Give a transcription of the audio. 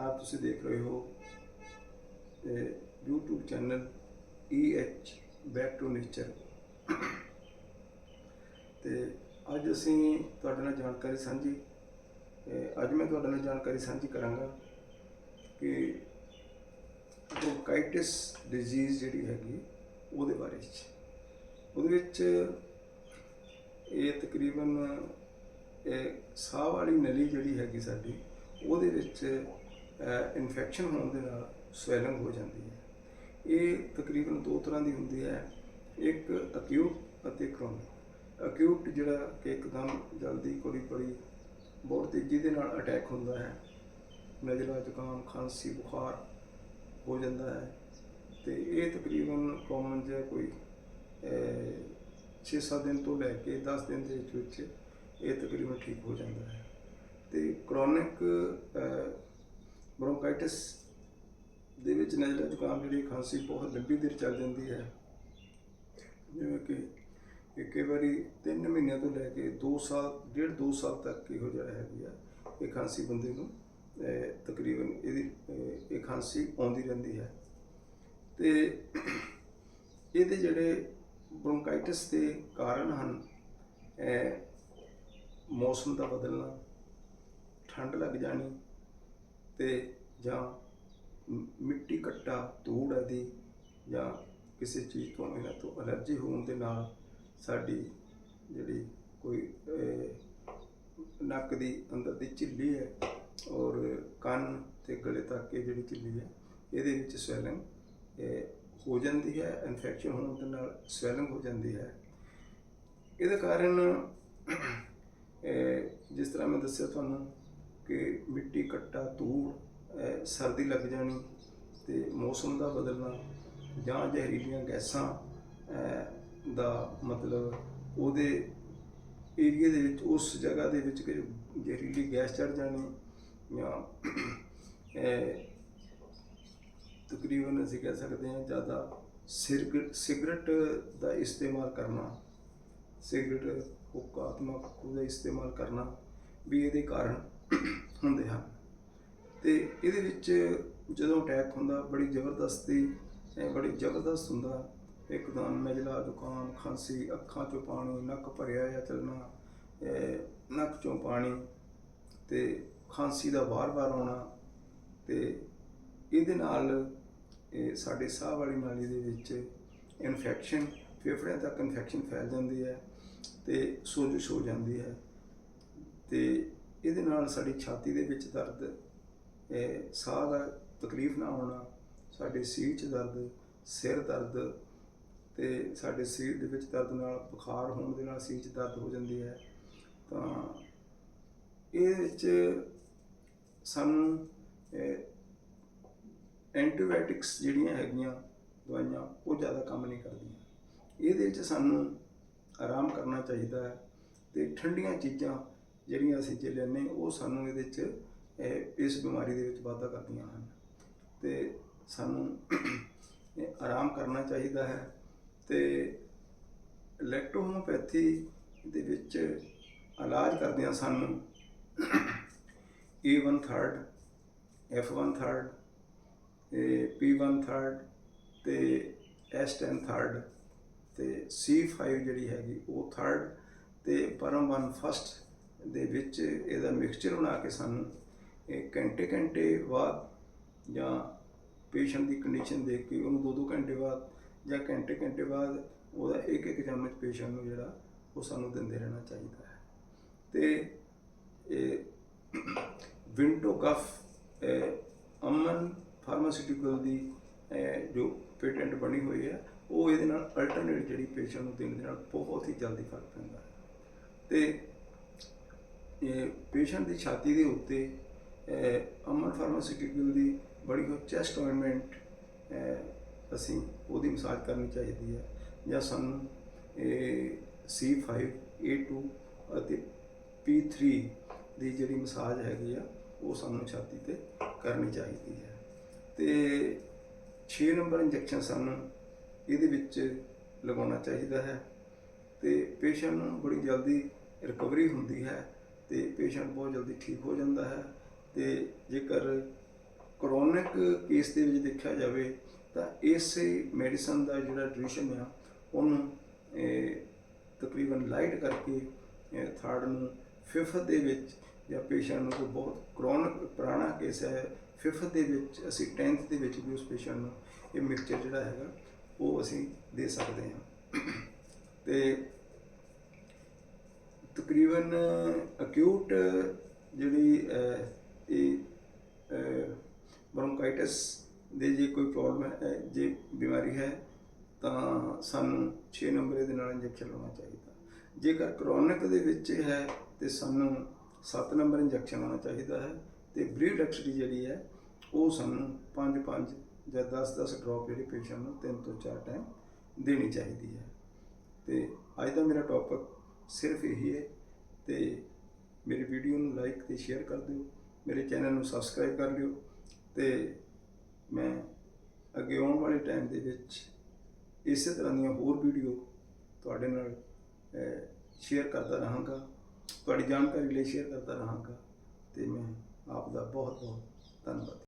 ਆਪ ਤੁਸੀਂ ਦੇਖ ਰਹੇ ਹੋ ਇਹ YouTube channel EH back to nature ਤੇ ਅੱਜ ਅਸੀਂ ਤੁਹਾਡੇ ਨਾਲ ਜਾਣਕਾਰੀ ਸਾਂਝੀ ਅੱਜ ਮੈਂ ਤੁਹਾਡੇ ਨਾਲ ਜਾਣਕਾਰੀ ਸਾਂਝੀ ਕਰਾਂਗਾ ਕਿ ਬ੍ਰੋਂਕਾਈਟਿਸ ਡਿਜ਼ੀਜ਼ ਜਿਹੜੀ ਹੈਗੀ, ਉਹਦੇ ਬਾਰੇ ਚ। ਉਹਦੇ ਵਿੱਚ ਇਹ ਤਕਰੀਬਨ ਇਹ ਸਾਹ ਵਾਲੀ ਨਲੀ ਜਿਹੜੀ ਹੈਗੀ ਸਾਡੀ, ਉਹਦੇ ਵਿੱਚ ਇਨਫੈਕਸ਼ਨ ਹੋਣ ਦੇ ਨਾਲ ਸਵੈਲਿੰਗ ਹੋ ਜਾਂਦੀ ਹੈ। ਇਹ ਤਕਰੀਬਨ ਦੋ ਤਰ੍ਹਾਂ ਦੀ ਹੁੰਦੀ ਹੈ। ਇੱਕ ਅਕਿਊਟ ਅਤੇ ਕ੍ਰੋਨਿਕ ਅਕਿਊਟ ਜਿਹੜਾ ਕਿ ਇੱਕਦਮ ਜਲਦੀ ਕੋਈ ਬੜੀ ਬਹੁਤ ਤੇਜ਼ੀ ਦੇ ਨਾਲ ਅਟੈਕ ਹੁੰਦਾ ਹੈ। ਨਜ਼ਲਾ, ਜ਼ੁਕਾਮ, ਖਾਂਸੀ, ਬੁਖਾਰ ਹੋ ਜਾਂਦਾ ਹੈ। ਤੇ ਇਹ ਤਕਰੀਬਨ ਕਾਮਨ ਜਿਹਾ ਕੋਈ 6-7 ਦਿਨ ਤੋਂ ਲੈ ਕੇ 10 ਦਿਨ ਦੇ ਵਿੱਚ ਵਿੱਚ ਇਹ ਤਕਰੀਬਨ ਠੀਕ ਹੋ ਜਾਂਦਾ ਹੈ। ਤੇ ਕ੍ਰੋਨਿਕ ਬ੍ਰੋਂਕਾਈਟਿਸ ਦੇ ਵਿੱਚ ਨਜ਼ਲਾ ਜ਼ੁਕਾਮ ਜਿਹੜੀ ਖਾਂਸੀ ਬਹੁਤ ਲੰਬੀ ਦੇਰ ਚੱਲ ਜਾਂਦੀ ਹੈ। ਜਿਵੇਂ ਕਿ ਇੱਕ ਵਾਰੀ 3 ਮਹੀਨਿਆਂ ਤੋਂ ਲੈ ਕੇ 2 ਸਾਲ, ਡੇਢ 2 ਸਾਲ ਤੱਕ ਇਹੋ ਜਿਹਾ ਹੈਗੀ ਆ ਇਹ ਖਾਂਸੀ ਬੰਦੇ ਨੂੰ ਤਕਰੀਬਨ ਇਹਦੀ, ਇਹ ਖਾਂਸੀ ਆਉਂਦੀ ਰਹਿੰਦੀ ਹੈ। ਤੇ ਇਹਦੇ ਜਿਹੜੇ ਬ੍ਰੋਂਕਾਈਟਿਸ ਦੇ ਕਾਰਨ ਹਨ ਮੌਸਮ ਦਾ ਬਦਲਣਾ, ਠੰਡ ਲੱਗ ਜਾਣੀ ਤੇ ਜਾਂ ਮਿੱਟੀ ਕੱਟਾ ਧੂੜ ਆਦਿ ਜਾਂ ਕਿਸੇ ਚੀਜ਼ ਤੋਂ ਇਹਨਾਂ ਤੋਂ ਅਲਰਜੀ ਹੋਣ ਦੇ ਨਾਲ ਸਾਡੀ ਜਿਹੜੀ ਕੋਈ ਨੱਕ ਦੀ ਅੰਦਰ ਦੀ ਝਿੱਲੀ ਹੈ ਔਰ ਕੰਨ ਤੇ ਗਲੇ ਤੱਕ ਇਹ ਜਿਹੜੀ ਝਿੱਲੀ ਹੈ, ਇਹਦੇ ਵਿੱਚ ਸਵੈਲਿੰਗ ਹੋ ਜਾਂਦੀ ਹੈ, ਇਨਫੈਕਸ਼ਨ ਹੋਣ ਦੇ ਨਾਲ ਸਵੈਲਿੰਗ ਹੋ ਜਾਂਦੀ ਹੈ। ਇਹਦੇ ਕਾਰਨ ਜਿਸ ਤਰ੍ਹਾਂ ਮੈਂ ਦੱਸਿਆ ਤੁਹਾਨੂੰ ਕਿ ਮਿੱਟੀ, ਕੱਟਾ, ਧੂੜ ਸਰਦੀ ਲੱਗ ਜਾਣੀ ਤੇ ਮੌਸਮ ਦਾ ਬਦਲਣਾ ਜਾਂ ਜ਼ਹਿਰੀਲੀਆਂ ਗੈਸਾਂ ਦਾ ਮਤਲਬ ਉਹਦੇ ਏਰੀਆ ਦੇ ਵਿੱਚ, ਉਸ ਜਗ੍ਹਾ ਦੇ ਵਿੱਚ ਕੋਈ ਜ਼ਹਿਰੀਲੀ ਗੈਸ ਚੜ ਜਾਣੀ ਜਾਂ ਤਕਰੀਬਨ ਅਸੀਂ ਕਹਿ ਸਕਦੇ ਹਾਂ ਜ਼ਿਆਦਾ ਸਿਰਗ- ਸਿਗਰਟ ਦਾ ਇਸਤੇਮਾਲ ਕਰਨਾ, ਸਿਗਰਟ ਹੁੱਕਾ ਤੰਬਾਕੂ ਦਾ ਇਸਤੇਮਾਲ ਕਰਨਾ ਵੀ ਇਹਦੇ ਕਾਰਨ ਹੁੰਦੇ ਹਨ। ਤੇ ਇਹਦੇ ਵਿੱਚ ਜਦੋਂ ਅਟੈਕ ਹੁੰਦਾ, ਬੜੀ ਜ਼ਬਰਦਸਤੀ ਬੜੀ ਜ਼ਬਰਦਸਤ ਹੁੰਦਾ ਇੱਕਦਮ ਨਜ਼ਲਾ ਜ਼ੁਕਾਮ ਖਾਂਸੀ, ਅੱਖਾਂ ਚੋਂ ਪਾਣੀ, ਨੱਕ ਭਰਿਆ ਜਾਂ ਚੱਲਣਾ ਨੱਕ ਚੋਂ ਪਾਣੀ ਤੇ ਖਾਂਸੀ ਦਾ ਵਾਰ-ਵਾਰ ਆਉਣਾ ਤੇ ਇਹਦੇ ਨਾਲ ਇਹ ਸਾਡੇ ਸਾਹ ਵਾਲੀ ਨਾਲੀ ਦੇ ਵਿੱਚ ਇਨਫੈਕਸ਼ਨ ਫੇਫੜਿਆਂ ਤੱਕ ਇਨਫੈਕਸ਼ਨ ਫੈਲ ਜਾਂਦੀ ਹੈ ਤੇ ਸੋਜਸ਼ ਹੋ ਜਾਂਦੀ ਹੈ ਤੇ ਇਹਦੇ ਨਾਲ ਸਾਡੀ ਛਾਤੀ ਦੇ ਵਿੱਚ ਦਰਦ ਸਾਹ ਦਾ ਤਕਲੀਫ ਨਾ ਹੋਣਾ, ਸਾਡੇ ਸੀਰ 'ਚ ਦਰਦ, ਸਿਰ ਦਰਦ ਤੇ ਸਾਡੇ ਸਰੀਰ ਦੇ ਵਿੱਚ ਦਰਦ ਨਾਲ ਬੁਖਾਰ ਹੋਣ ਦੇ ਨਾਲ ਸੀਰ 'ਚ ਦਰਦ ਹੋ ਜਾਂਦੀ ਹੈ। ਤਾਂ ਇਹ ਵਿੱਚ ਸਾਨੂੰ ਐਂਟੀਬਾਇਓਟਿਕਸ ਜਿਹੜੀਆਂ ਹੈਗੀਆਂ ਦਵਾਈਆਂ, ਉਹ ਜ਼ਿਆਦਾ ਕੰਮ ਨਹੀਂ ਕਰਦੀਆਂ। ਇਹਦੇ ਵਿੱਚ ਸਾਨੂੰ ਆਰਾਮ ਕਰਨਾ ਚਾਹੀਦਾ ਹੈ ਤੇ ਠੰਡੀਆਂ ਚੀਜ਼ਾਂ ਜਿਹੜੀਆਂ ਅਸੀਂ ਜੇ ਲੈਂਦੇ ਉਹ ਸਾਨੂੰ ਇਹਦੇ ਵਿੱਚ ਇਹ, ਇਸ ਬਿਮਾਰੀ ਦੇ ਵਿੱਚ ਵਾਧਾ ਕਰਦੀਆਂ ਹਨ। ਤੇ ਸਾਨੂੰ ਆਰਾਮ ਕਰਨਾ ਚਾਹੀਦਾ ਹੈ ਤੇ ਇਲੈਕਟ੍ਰੋਹੋਮੋਪੈਥੀ ਦੇ ਵਿੱਚ ਇਲਾਜ ਕਰਦਿਆਂ ਸਾਨੂੰ A1 third F1 third P1 third ਤੇ S10 ਥਰਡ ਤੇ C5 ਜਿਹੜੀ ਹੈਗੀ ਉਹ ਥਰਡ ਤੇ ਪਰਮ 1 ਫਸਟ ਦੇ ਵਿੱਚ ਇਹਦਾ ਮਿਕਸਚਰ ਬਣਾ ਕੇ ਸਾਨੂੰ ਇਹ ਘੰਟੇ ਘੰਟੇ ਬਾਅਦ ਜਾਂ ਪੇਸ਼ੈਂਟ ਦੀ ਕੰਡੀਸ਼ਨ ਦੇਖ ਕੇ ਉਹਨੂੰ ਦੋ ਦੋ ਘੰਟੇ ਬਾਅਦ ਜਾਂ ਘੰਟੇ ਘੰਟੇ ਬਾਅਦ ਉਹਦਾ ਇੱਕ ਇੱਕ ਚਮਚ ਪੇਸ਼ੈਂਟ ਨੂੰ ਜਿਹੜਾ ਉਹ ਸਾਨੂੰ ਦਿੰਦੇ ਰਹਿਣਾ ਚਾਹੀਦਾ ਹੈ। ਤੇ ਇਹ ਵਿੰਡੋ ਕਫ ਅਮਨ ਫਾਰਮਾਸਿਊਟੀਕਲ ਦੀ ਜੋ ਪੇਟੈਂਟ ਬਣੀ ਹੋਈ ਹੈ, ਉਹ ਇਹਦੇ ਨਾਲ ਅਲਟਰਨੇਟ ਜਿਹੜੀ ਪੇਸ਼ੈਂਟ ਨੂੰ ਦੇਣ ਦੇ ਨਾਲ ਬਹੁਤ ਹੀ ਜਲਦੀ ਫ਼ਰਕ ਪੈਂਦਾ ਹੈ। ਤੇ ਪੇਸ਼ੈਂਟ ਦੀ ਛਾਤੀ ਦੇ ਉੱਤੇ ਅਮਨ ਫਾਰਮਾਸਿਊਟੀਕਲ ਦੀ ਬੜੀ ਹੋ ਚੈਸਟ ਆਇਨਮੈਂਟ ਅਸੀਂ ਉਹਦੀ ਮਸਾਜ ਕਰਨੀ ਚਾਹੀਦੀ ਹੈ। ਜਾਂ ਸਾਨੂੰ, ਇਹ C5 A2 ਅਤੇ P3 ਦੀ ਜਿਹੜੀ ਮਸਾਜ ਹੈਗੀ ਆ, ਉਹ ਸਾਨੂੰ ਛਾਤੀ ਤੇ ਕਰਨੀ ਚਾਹੀਦੀ ਹੈ। ਤੇ 6 ਨੰਬਰ ਇੰਜੈਕਸ਼ਨ ਸਾਨੂੰ ਇਹਦੇ ਵਿੱਚ ਲਗਾਉਣਾ ਚਾਹੀਦਾ ਹੈ। ਤੇ ਪੇਸ਼ੈਂਟ ਨੂੰ ਬੜੀ ਜਲਦੀ ਰਿਕਵਰੀ ਹੁੰਦੀ ਹੈ। ਤੇ ਪੇਸ਼ੈਂਟ ਬਹੁਤ ਜਲਦੀ ਠੀਕ ਹੋ ਜਾਂਦਾ ਹੈ ਤੇ ਜੇਕਰ ਕਰੋਨਿਕ ਕੇਸ ਦੇ ਵਿੱਚ ਦੇਖਿਆ ਜਾਵੇ ਤਾਂ ਇਸੇ ਮੈਡੀਸਨ ਦਾ ਜਿਹੜਾ ਡਿਊਰੇਸ਼ਨ ਆ, ਉਹਨੂੰ ਤਕਰੀਬਨ ਲਾਈਟ ਕਰਕੇ ਥਰਡ ਨੂੰ ਫਿਫਥ ਦੇ ਵਿੱਚ ਜਾਂ ਪੇਸ਼ੈਂਟ ਨੂੰ ਕੋਈ ਬਹੁਤ ਕਰੋਨਿਕ ਪੁਰਾਣਾ ਕੇਸ ਹੈ, ਫਿਫਥ ਦੇ ਵਿੱਚ, ਅਸੀਂ 10th ਦੇ ਵਿੱਚ ਵੀ ਉਸ ਪੇਸ਼ੈਂਟ ਨੂੰ ਇਹ ਮਿਕਸਚਰ ਜਿਹੜਾ ਹੈਗਾ, ਉਹ ਅਸੀਂ ਦੇ ਸਕਦੇ ਹਾਂ। ਤੇ ਤਕਰੀਬਨ ਅਕਿਊਟ ਜਿਹੜੀ ਇਹ ਬ੍ਰੋਂਕਾਈਟਿਸ ਦੇ ਜੇ ਕੋਈ ਪ੍ਰੋਬਲਮ ਹੈ ਜੇ ਬਿਮਾਰੀ ਹੈ, ਤਾਂ ਸਾਨੂੰ 6 ਨੰਬਰ ਦੇ ਨਾਲ ਇੰਜੈਕਸ਼ਨ ਲਾਉਣਾ ਚਾਹੀਦਾ। ਜੇਕਰ ਕ੍ਰੋਨਿਕ ਦੇ ਵਿੱਚ ਹੈ, ਤੇ ਸਾਨੂੰ 7 ਨੰਬਰ ਇੰਜੈਕਸ਼ਨ ਲਾਉਣਾ ਚਾਹੀਦਾ ਹੈ, ਤੇ ਬਰੀਡਕਸਟੀ ਜਿਹੜੀ ਹੈ, ਉਹ ਸਾਨੂੰ 5 5 ਜਾਂ 10 10 ਡ੍ਰੌਪ ਜਿਹੜੀ ਪੇਸ਼ੈਂਟ ਨੂੰ 3 ਤੋਂ 4 ਟਾਈਮ ਦੇਣੀ ਚਾਹੀਦੀ ਹੈ। ਤੇ ਅੱਜ ਦਾ ਮੇਰਾ ਟੌਪਿਕ ਸਿਰਫ ਇਹੀ ਹੈ ਤੇ ਮੇਰੀ ਵੀਡੀਓ ਨੂੰ ਲਾਈਕ ਤੇ ਸ਼ੇਅਰ ਕਰ ਦਿਓ, ਮੇਰੇ ਚੈਨਲ ਨੂੰ ਸਬਸਕ੍ਰਾਈਬ ਕਰ ਲਿਓ ਤੇ ਮੈਂ ਅੱਗੇ ਆਉਣ ਵਾਲੇ ਟਾਈਮ ਦੇ ਵਿੱਚ ਇਸੇ ਤਰ੍ਹਾਂ ਦੀਆਂ ਹੋਰ ਵੀਡੀਓ ਤੁਹਾਡੇ ਨਾਲ ਸ਼ੇਅਰ ਕਰਦਾ ਰਹਾਂਗਾ, ਤੁਹਾਡੀ ਜਾਣਕਾਰੀ ਲਈ ਸ਼ੇਅਰ ਕਰਦਾ ਰਹਾਂਗਾ ਤੇ ਮੈਂ ਆਪ ਦਾ ਬਹੁਤ ਬਹੁਤ ਧੰਨਵਾਦ